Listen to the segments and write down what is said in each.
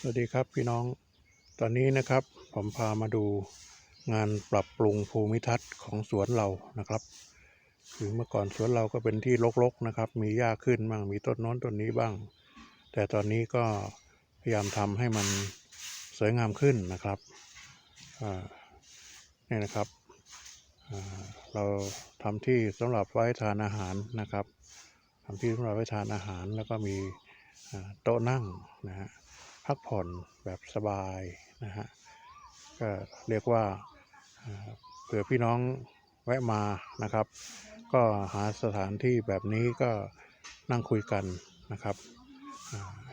สวัสดีครับพี่น้อง ตอนนี้นะครับผมพามาดูงานปรับปรุงภูมิทัศน์ของสวนเรานะครับ คือเมื่อก่อนสวนเราก็เป็นที่รกๆนะครับ มีหญ้าขึ้นบ้าง มีต้นน้นต้นนี้บ้าง แต่ตอนนี้ก็พยายามทำให้มันสวยงามขึ้นนะครับนี่นะครับเราทำที่สำหรับไว้ทานอาหารนะครับทำที่สำหรับไว้ทานอาหารแล้วก็มีโต๊ะนั่งนะฮะ พักผ่อนแบบสบายนะฮะก็เรียกว่าเผื่อพี่น้องแวะมานะครับ ก็หาสถานที่แบบนี้ก็นั่งคุยกันนะครับ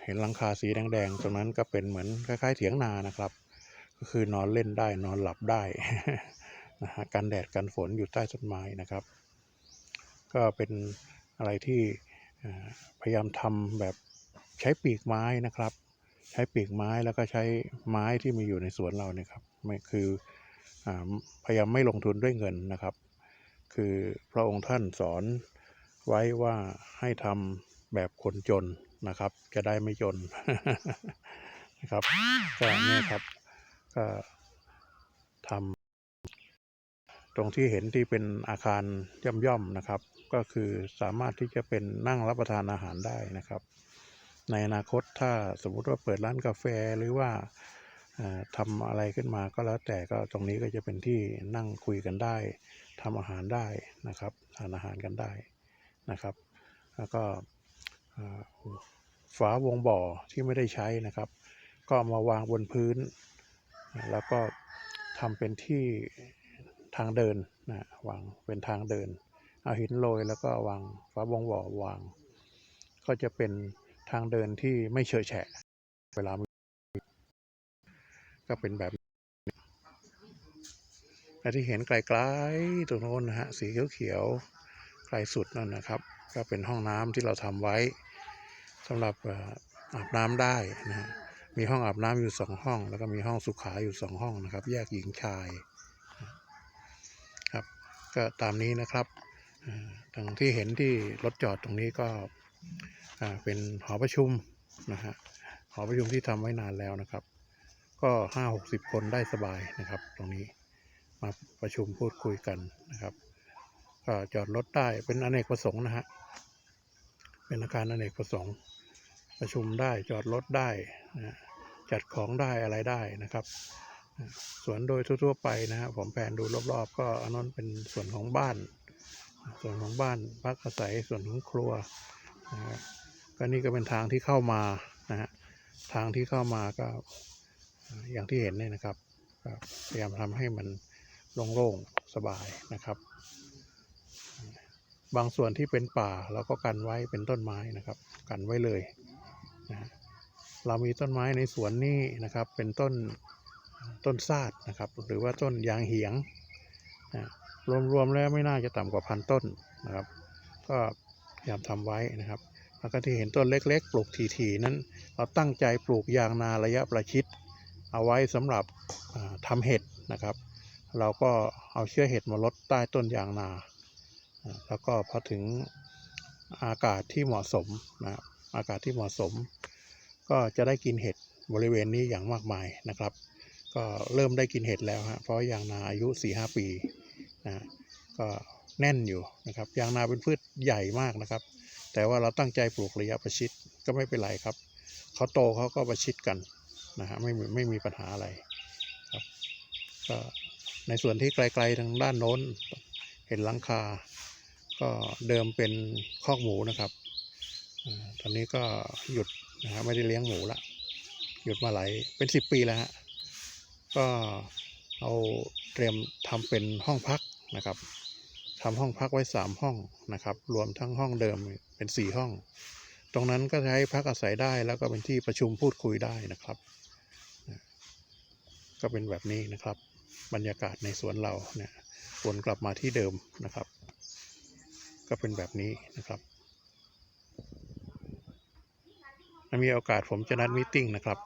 เห็นหลังคาสีแดงๆ ตรงนั้นก็เป็นเหมือนคล้ายๆเถียงนานะครับ ก็คือนอนเล่นได้นอนหลับได้นะฮะกันแดดกันฝนอยู่ใต้ต้นไม้นะครับ ก็เป็นอะไรที่พยายามทำแบบใช้ปีกไม้นะครับ ใช้ปีกไม้แล้วก็ใช้ไม้ที่มีอยู่ในสวนเราเนี่ยครับไม่คืออพยายามไม่ลงทุนด้วยเงินนะครับ คือพระองค์ท่านสอนไว้ว่าให้ทำแบบคนจนนะครับ จะได้ไม่จนนะครับก็เนี่ยครับก็ทำตรงที่เห็นที่เป็นอาคารย่อมๆนะครับ ก็คือสามารถที่จะเป็นนั่งรับประทานอาหารได้นะครับ ในอนาคตถ้าสมมุติว่าเปิดร้านกาแฟหรือว่าเอ่อทำอะไรขึ้นมาก็แล้วแต่ก็ตรงนี้ก็จะเป็นที่นั่งคุยกันได้ทำอาหารได้นะครับทานอาหารกันได้นะครับ แล้วก็ฝาวงบ่อที่ไม่ได้ใช้นะครับ ก็มาวางบนพื้น แล้วก็ทำเป็นที่ทางเดินนะวางเป็นทางเดิน เอาหินโรยแล้วก็วางฝาวงบ่อวาง ก็จะเป็น ทางเดินที่ไม่เฉอะแฉะ เวลา ก็เป็นแบบและที่เห็นไกลๆตรงโน้นนะฮะ สีเขียวๆไกลสุดนั่นนะครับ ก็เป็นห้องน้ำที่เราทำไว้สำหรับอาบน้ำได้นะฮะมีห้องอาบน้ำอยู่สองห้อง แล้วก็มีห้องสุขาอยู่สองห้องนะครับ แยกหญิงชายครับก็ตามนี้นะครับอ่าทางที่เห็นที่รถจอดตรงนี้ก็ เป็นหอประชุมนะฮะหอประชุมที่ทำไว้นานแล้วนะครับ ก็ห้าหกสิบคนได้สบายนะครับ ตรงนี้มาประชุมพูดคุยกันนะครับก็จอดรถได้เป็นอเนกประสงค์นะฮะเป็นอาคารอเนกประสงค์ ประชุมได้จอดรถได้นะจัดของได้อะไรได้นะครับส่วนโดยทั่วๆไปนะฮะผมแผนดูรอบๆ ก็อันนั้นเป็นส่วนของบ้าน ส่วนของบ้านพักอาศัยส่วนของครัว นะฮะก็นี่ก็เป็นทางที่เข้ามานะฮะทางที่เข้ามาก็อย่างที่เห็นเนี่ยนะครับพยายามทำให้มันโล่งๆสบายนะครับ บางส่วนที่เป็นป่าเราก็กันไว้เป็นต้นไม้นะครับ กันไว้เลยนะฮะเรามีต้นไม้ในสวนนี่นะครับ เป็นต้นต้นซาดนะครับ หรือว่าต้นยางเหียงนะรวมๆแล้วไม่น่าจะต่ำกว่าพันต้นนะครับ ก็ พยายามทำไว้นะครับแล้วก็ที่เห็นต้นเล็ก ๆ ปลูกทีๆนั้น เราตั้งใจปลูกยางนาระยะประชิด เอาไว้สำหรับอ่าทำเห็ดนะครับ เราก็เอาเชื้อเห็ดมาลดใต้ต้นยางนาอ่าแล้วก็พอถึงอากาศที่เหมาะสมนะครับอากาศที่เหมาะสม ก็จะได้กินเห็ดบริเวณนี้อย่างมากมายนะครับ ก็เริ่มได้กินเห็ดแล้วฮะเพราะยางนาอายุ 4-5 ปีนะก็ แน่นอยู่นะครับยางนาเป็นพืชใหญ่มากนะครับ แต่ว่าเราตั้งใจปลูกระยะประชิดก็ไม่เป็นไรครับเขาโตเขาก็ประชิดกันนะฮะไม่มีไม่มีปัญหาอะไรครับก็ในส่วนที่ไกลๆทางด้านโน้น เห็นหลังคา ก็เดิมเป็นคอกหมูนะครับตอนนี้ก็หยุดนะฮะไม่ได้เลี้ยงหมูละหยุดมาหลายเป็นสิบปีแล้วฮะก็เอาเตรียมทำเป็นห้องพักนะครับ ทำห้องพักไว้สามห้องนะครับ รวมทั้งห้องเดิมเป็นสี่ห้อง ตรงนั้นก็ใช้พักอาศัยได้แล้วก็เป็นที่ประชุมพูดคุยได้นะครับ ก็เป็นแบบนี้นะครับ บรรยากาศในสวนเราเนี่ยวนกลับมาที่เดิมนะครับ ก็เป็นแบบนี้นะครับมีโอกาสผมจะนัดมิ팅นะครับ